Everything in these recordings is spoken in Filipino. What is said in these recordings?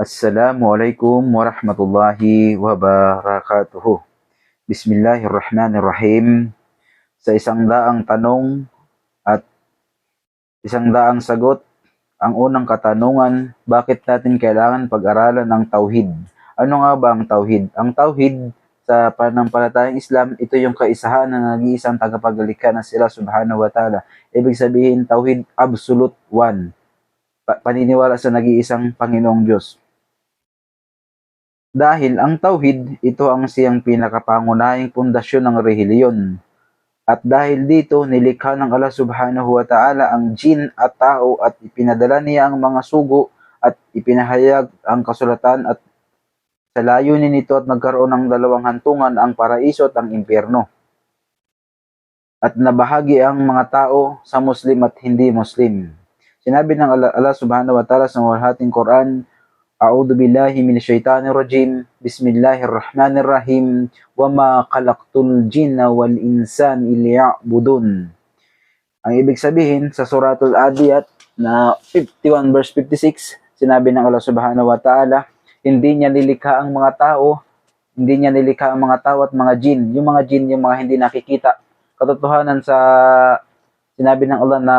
Assalamualaikum warahmatullahi wabarakatuh. Bismillahirrahmanirrahim. Sa isang daang tanong at isang daang sagot, ang unang katanungan, bakit natin kailangan pag-aralan ang tauhid? Ano nga ba ang tauhid? Ang tauhid sa pananampalatayang Islam, ito yung kaisahan ng nag-iisang tagapaglikha na sila subhanahu wa ta'ala. Ibig sabihin, tauhid absolute one. Pa- paniniwala sa nag-iisang Panginoong Diyos. Dahil ang tauhid, ito ang siyang pinakapangunahing pundasyon ng relihiyon. At dahil dito, nilikha ng Allah subhanahu wa ta'ala ang jin at tao at ipinadala niya ang mga sugo at ipinahayag ang kasulatan at sa layunin nito at magkaroon ng dalawang hantungan ang paraiso at ang impyerno. At nabahagi ang mga tao sa Muslim at hindi Muslim. Sinabi ng Allah, Allah subhanahu wa ta'ala sa mahating Quran, A'udhu billahi minasyaitanir rajim. Bismillahirrahmanirrahim. Wa ma khalaqtul jinna wal insan liya'budun. Ang ibig sabihin sa suratul Adiyat na 51 verse 56, sinabi ng Allah subhanahu wa ta'ala, hindi niya nilikha ang mga tao, hindi niya nilikha ang mga tao at mga jin. Yung mga jin, yung mga hindi nakikita. Katotohanan sa sinabi ng Allah na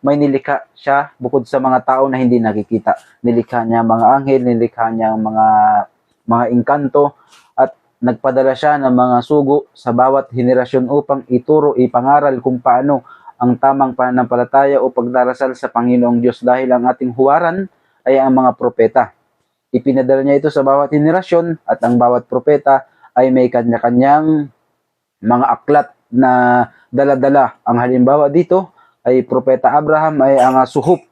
may nilikha siya bukod sa mga tao na hindi nakikita. Nilikha niya mga anghel, nilikha niya mga mga engkanto at nagpadala siya ng mga sugo sa bawat henerasyon upang ituro, ipangaral kung paano ang tamang pananampalataya o pagdarasal sa Panginoong Diyos dahil ang ating huwaran ay ang mga propeta. Ipinadala niya ito sa bawat henerasyon at ang bawat propeta ay may kanya-kanyang mga aklat na dala-dala. Ang halimbawa dito ay Propeta Abraham ay ang uh, suhop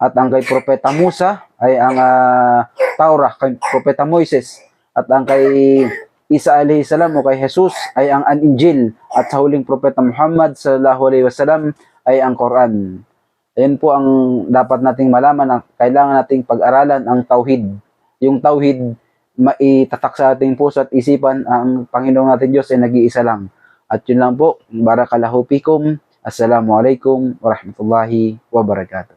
at ang kay Propeta Musa ay ang uh, Taurah, kay Propeta Moises at ang kay Isa alayhi salam o kay Jesus ay ang An-Injil at sa huling Propeta Muhammad sallallahu alaihi wasallam ay ang Quran. Ayan po ang dapat nating malaman na kailangan nating pag-aralan ang tauhid. Yung tauhid maitatak sa ating puso at isipan ang Panginoong natin Diyos ay nag-iisa lang. At yun lang po, fikum. Assalamualaikum warahmatullahi wabarakatuh.